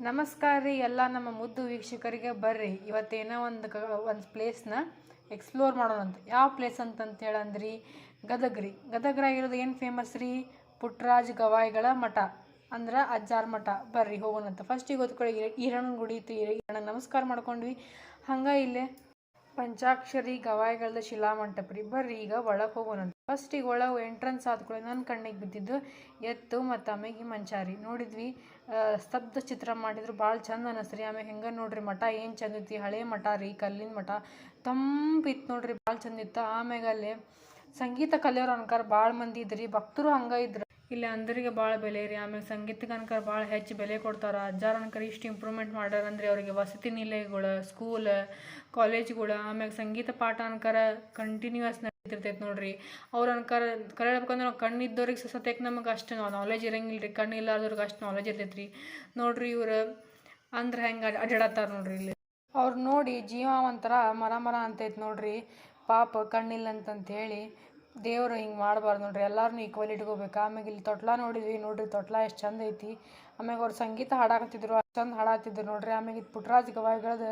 ನಮಸ್ಕಾರ ರೀ ಎಲ್ಲ ನಮ್ಮ ಮುದ್ದು ವೀಕ್ಷಕರಿಗೆ ಬರ್ರಿ. ಇವತ್ತೇನೋ ಒಂದು ಕ ಒಂದು ಪ್ಲೇಸ್ನ ಎಕ್ಸ್ಪ್ಲೋರ್ ಮಾಡೋಣಂತ ಯಾವ ಪ್ಲೇಸ್ ಅಂತಂತ ಹೇಳಂದ್ರಿ? ಗದಗ ರೀ ಗದಗ್ರಾಗಿರೋದು ಏನು ಫೇಮಸ್ ರೀ? ಪುಟ್ರಾಜ್ ಗವಾಯಿಗಳ ಮಠ ಅಂದ್ರೆ ಅಜ್ಜಾರ್ ಮಠ. ಬರ್ರಿ, ಹೋಗೋಣಂತ. ಫಸ್ಟಿಗೆ ಓದ್ಕೊಳ್ಳಿ ಈರಣ್ಣನ ಗುಡಿ ಇತ್ತು ಈರಣ್ಣ ನಮಸ್ಕಾರ ಮಾಡ್ಕೊಂಡ್ವಿ. ಹಂಗೆ ಇಲ್ಲೇ ಪಂಚಾಕ್ಷರಿ ಗವಾಯಿಗಳದ ಶಿಲಾಮಂಟಪ ರೀ ಬರ್ರಿ, ಈಗ ಒಳಗೆ ಹೋಗೋಣ ಫಸ್ಟ್ ಈಗ ಒಳಗೆ ಎಂಟ್ರೆನ್ಸ್ ಆದ್ಕೊಳ್ಳಿ ನನ್ನ ಕಣ್ಣಿಗೆ ಬಿದ್ದಿದ್ದು ಎತ್ತು ಮತ್ತು ಆಮೇಲೆ ಮಂಚಾರಿ. ನೋಡಿದ್ವಿ ಸ್ತಬ್ಧ ಚಿತ್ರ ಮಾಡಿದ್ರು ಭಾಳ ಚಂದ ಅನಿಸ್ರಿ ಆಮೇಲೆ ಹೆಂಗೆ ನೋಡ್ರಿ ಮಠ, ಏನು ಚಂದ ಹಳೆ ಮಠ ರೀ, ಕಲ್ಲಿನ ಮಠ. ತಂಪಿತ್ತು ನೋಡ್ರಿ ಭಾಳ ಚಂದ ಇತ್ತು. ಆಮ್ಯಾಗ ಅಲ್ಲಿ ಸಂಗೀತ ಕಲಿಯೋರು ಅನ್ಕಾರ ಭಾಳ ಮಂದಿ ಇದ್ರಿ. ಭಕ್ತರು ಹಂಗೆ ಇದ್ರು. ಇಲ್ಲಿ, ಅಂದ್ರಿಗೆ ಭಾಳ ಬೆಲೆ ರೀ. ಆಮೇಲೆ ಸಂಗೀತಕ್ಕೆ ಭಾಳ ಹೆಚ್ಚು ಬೆಲೆ ಕೊಡ್ತಾರೆ. ಅಜ್ಜಾರ ಅನ್ಕಾರ ಇಷ್ಟು ಇಂಪ್ರೂವ್ಮೆಂಟ್ ಮಾಡ್ಯಾರ ಅಂದ್ರೆ ಅವರಿಗೆ ವಸತಿ ನಿಲಯಗಳು ಸ್ಕೂಲ್ ಕಾಲೇಜ್ಗಳು ಆಮೇಲೆ ಸಂಗೀತ ಪಾಠ ಅನ್ಕರ ಕಂಟಿನ್ಯೂಸ್ ನಡೀತಿರ್ತೈತೆ ನೋಡ್ರಿ. ಅವ್ರು ಅನ್ಕಾರ ಕರೆ ಹೇಳ್ಬೇಕಂದ್ರೆ ನಾವು ಕಣ್ಣಿದ್ದವ್ರಿಗೆ ಸತ್ಯಕ್ಕೆ ನಮಗೆ ಅಷ್ಟು ನಾಲೆಜ್ ಇರಂಗಿಲ್ಲ ರೀ ಕಣ್ಣು ಇಲ್ಲಾರ್ದವ್ರಿಗೆ ಅಷ್ಟು ನಾಲೆಜ್ ಇರ್ತೈತೆ ರೀ. ನೋಡ್ರಿ ಇವ್ರು ಅಂದ್ರೆ ಹೆಂಗೆ ಅಡ್ಡಾಡತ್ತಾರ ನೋಡ್ರಿ ಇಲ್ಲಿ. ಅವ್ರು ನೋಡಿ ಜೀವ ಒಂಥರ ಮರ ಮರ ಅಂತೈತೆ ನೋಡ್ರಿ. ಪಾಪ ಕಣ್ಣಿಲ್ಲ ಅಂತಂತ ಹೇಳಿ ದೇವ್ರು ಹಿಂಗೆ ಮಾಡಬಾರ್ದು ನೋಡ್ರಿ ಎಲ್ಲರೂ ಈಕ್ವಲ್ ಇಟ್ಕೋಬೇಕು. ಆಮ್ಯಾಗ ಇಲ್ಲಿ ತೊಟ್ಲ ನೋಡಿದ್ವಿ, ನೋಡ್ರಿ ತೊಟ್ಲ ಎಷ್ಟು ಚಂದ ಐತಿ. ಆಮ್ಯಾಗ ಅವ್ರು ಸಂಗೀತ ಹಾಡಾಕತ್ತಿದ್ರು, ಅಷ್ಟು ಚಂದ ಹಾಡಾತಿದ್ರು ನೋಡ್ರಿ. ಆಮ್ಯಾಗ ಇದು ಪುಟ್ರಾಜ್ ಗವಾಯಿಗಳದ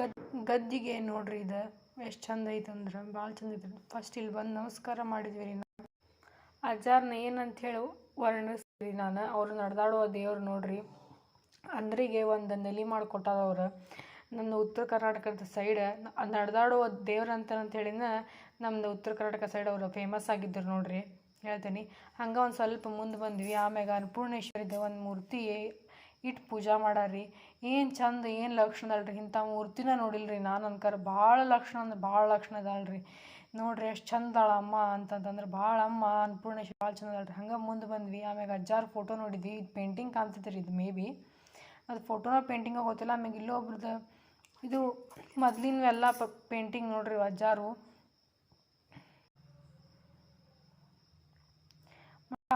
ಗದ್, ಗದ್ದಿಗೆ ನೋಡ್ರಿ ಇದು, ಎಷ್ಟು ಚಂದ ಐತೆ ಅಂದ್ರೆ ಭಾಳ ಚಂದ ಐತಿ ಫಸ್ಟ್ ಇಲ್ಲಿ ಬಂದು ನಮಸ್ಕಾರ ಮಾಡಿದ್ವಿ ರೀ ನಾವು. ಅಜ್ಜಾರನ್ನ ಏನಂತ ಹೇಳಿ ನಾನು. ಅವ್ರು ನಡೆದಾಡುವ ದೇವ್ರು ನೋಡ್ರಿ. ಅಂದ್ರಿಗೆ ಒಂದು ನೆಲೆ ಮಾಡಿಕೊಟ್ಟಾರ ಅವ್ರು. ನಮ್ಮದು ಉತ್ತರ ಕರ್ನಾಟಕದ ಸೈಡ್ ನಡೆದಾಡುವ ದೇವ್ರು ಅಂತ ಹೇಳಿನ ನಮ್ಮದು ಉತ್ತರ ಕರ್ನಾಟಕ ಸೈಡ್ ಅವರು ಫೇಮಸ್ ಆಗಿದ್ದರು ನೋಡ್ರಿ, ಹೇಳ್ತೀನಿ. ಹಂಗೆ ಒಂದು ಸ್ವಲ್ಪ ಮುಂದೆ ಬಂದ್ವಿ, ಆಮ್ಯಾಗ ಅನ್ನಪೂರ್ಣೇಶ್ವರಿದ ಒಂದು ಮೂರ್ತಿ ಇಟ್ಟು ಪೂಜಾ ಮಾಡಾರಿ. ಏನು ಚಂದ, ಏನು ಲಕ್ಷಣ ಅಲ್ರಿ, ಇಂಥ ಮೂರ್ತಿನ ನೋಡಿಲ್ರಿ ನಾನು ಅನ್ಕರ, ಭಾಳ ಲಕ್ಷಣ ಅಂದ್ರೆ ಭಾಳ ಲಕ್ಷಣ ಅದಾಳ್ರಿ ನೋಡ್ರಿ ಎಷ್ಟು ಚಂದ ಅಮ್ಮ ಅಂತಂತಂದ್ರೆ ಭಾಳ ಅಮ್ಮ ಅನ್ನಪೂರ್ಣೇಶ್ವರಿ ಭಾಳ ಚಂದ ಅಲ್ರಿ. ಹಂಗೆ ಮುಂದೆ ಬಂದ್ವಿ, ಆಮ್ಯಾಗ ಅಜ್ಜಾರ ಫೋಟೋ ನೋಡಿದ್ವಿ, ಇದು ಪೇಂಟಿಂಗ್ ಕಾಣ್ತೈತೆ ಇದು ಮೇ ಬಿ ಅದು ಫೋಟೋನ ಪೇಂಟಿಂಗ ಗೊತ್ತಿಲ್ಲ ಆಮ್ಯಾಗ ಇಲ್ಲೊಬ್ರದ್ದು ಇದು ಮೊದ್ಲಿನವೆಲ್ಲ ಪ ಪೇಂಟಿಂಗ್ ನೋಡ್ರಿ ಅಜ್ಜಾರು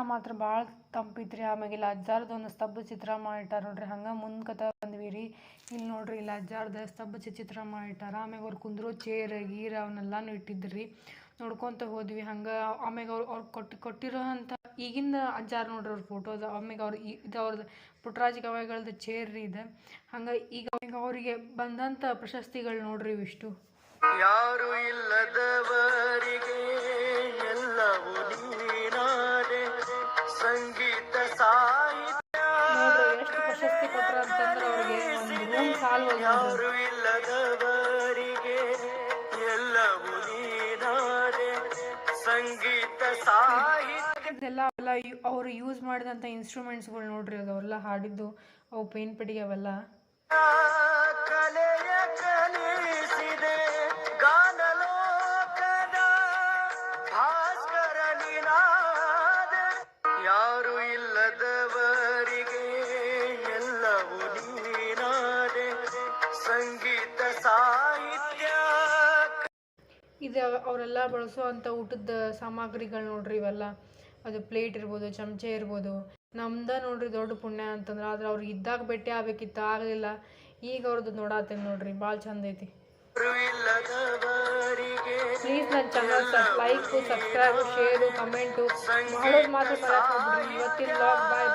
ಮಾತ್ರ ಭಾಳ ತಂಪಿತ್ರಿ. ಆಮ್ಯಾಗ ಇಲ್ಲಿ ಅಜ್ಜಾರ್ದು ಒಂದು ಸ್ತಬ್ಧ ಚಿತ್ರ ಮಾಡಿಟ್ಟಾರ ನೋಡ್ರಿ. ಹಂಗೆ ಮುಂದ್ಕತ ಬಂದ್ವಿ ರೀ ಇಲ್ಲಿ ನೋಡ್ರಿ ಇಲ್ಲಿ ಅಜ್ಜಾರ್ದ ಸ್ತಬ್ಧ ಚಿ- ಚಿತ್ರ ಮಾಡಿಟ್ಟಾರ. ಆಮ್ಯಾಗ ಅವ್ರು ಕುಂದ್ರೋ ಚೇರ್, ಗೀರ್ ಅವನ್ನೆಲ್ಲಾನು ಇಟ್ಟಿದ್ರಿ. ನೋಡ್ಕೊತ ಹೋದ್ವಿ. ಹಂಗೆ ಆಮ್ಯಾಗ ಅವ್ರು ಅವ್ರು ಕೊಟ್ಟು ಕೊಟ್ಟಿರೋ ಅಂಥ ಈಗಿಂದ ಅಜ್ಜಾರ್ ನೋಡ್ರಿ ಅವ್ರ ಫೋಟೋದ ಆಮ್ಯಾಗ ಅವ್ರು ಅವ್ರ ಇದು ಅವ್ರದ್ದು ಪುಟ್ಟರಾಜ ಗವಾಯಿಗಳದ್ದು ಚೇರ್ ರೀ ಇದು. ಹಂಗೆ ಈಗ ಈಗ ಅವರಿಗೆ ಬಂದಂಥ ಪ್ರಶಸ್ತಿಗಳು ನೋಡ್ರಿ ಇವಿಷ್ಟು ಯಾರು ಇಲ್ಲದವರಿಗೆ ಎಲ್ಲವೂ ನೀನಾದೆ. ಸಂಗೀತ ಸಾಹಿತ್ಯ ನೋಡ್ರಿ ಎಷ್ಟು ಪ್ರಶಸ್ತಿ ಕೊಟ್ರ ಅಂತಂದ್ರೆ ಅವ್ರಿಗೆ ಒಂದು ರೂಮ್ ಸಾಲ್ ಯಾರು ಇಲ್ಲದವರಿಗೆ ಎಲ್ಲವೂ ನೀನಾದೆ. ಸಂಗೀತ ಸಾಹಿತ್ಯ ಇದೆಲ್ಲ ಅವೆಲ್ಲ ಅವರು ಯೂಸ್ ಮಾಡಿದಂಥ ಇನ್ಸ್ಟ್ರೂಮೆಂಟ್ಸ್ಗಳು ನೋಡ್ರಿ ಅವೆಲ್ಲ ಹಾಡಿದ್ದು ಅವು ಪೇನ್ ಪೆಟ್ಟಿಗೆ ಅವೆಲ್ಲ. ಯಾರು ಇಲ್ಲದವರಿಗೆ ಎಲ್ಲವೂ ನೀನಾದೆ. ಸಂಗೀತ ಸಾಹಿತ್ಯ ಇದು ಅವರೆಲ್ಲ ಬಳಸುವಂಥ ಊಟದ ಸಾಮಗ್ರಿಗಳು ನೋಡ್ರಿ ಇವೆಲ್ಲ. ಅದು ಪ್ಲೇಟ್ ಇರ್ಬೋದು, ಚಮಚೆ ಇರ್ಬೋದು. ನಮ್ದ ನೋಡ್ರಿ ದೊಡ್ಡ ಪುಣ್ಯ ಅಂತಂದ್ರೆ ಆದ್ರೆ ಅವ್ರಿಗೆ ಇದ್ದಾಗ ಭೇಟಿ ಆಗ್ಬೇಕಿತ್ತು, ಆಗಲಿಲ್ಲ. ಈಗ ಅವ್ರದ್ದು ನೋಡಾತೇನ್ ನೋಡ್ರಿ ಭಾಳ ಚಂದ ಐತಿ. ಪ್ಲೀಸ್ ನನ್ನ channel like subscribe share comment ಮಾಡೋದು ಮಾತ್ರ ಇವತ್ತಿನ ಲಾಗ್ ಬಾಯ್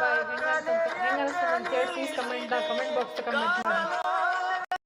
ಅಂತ please comment comment box comment ಮಾಡಿ.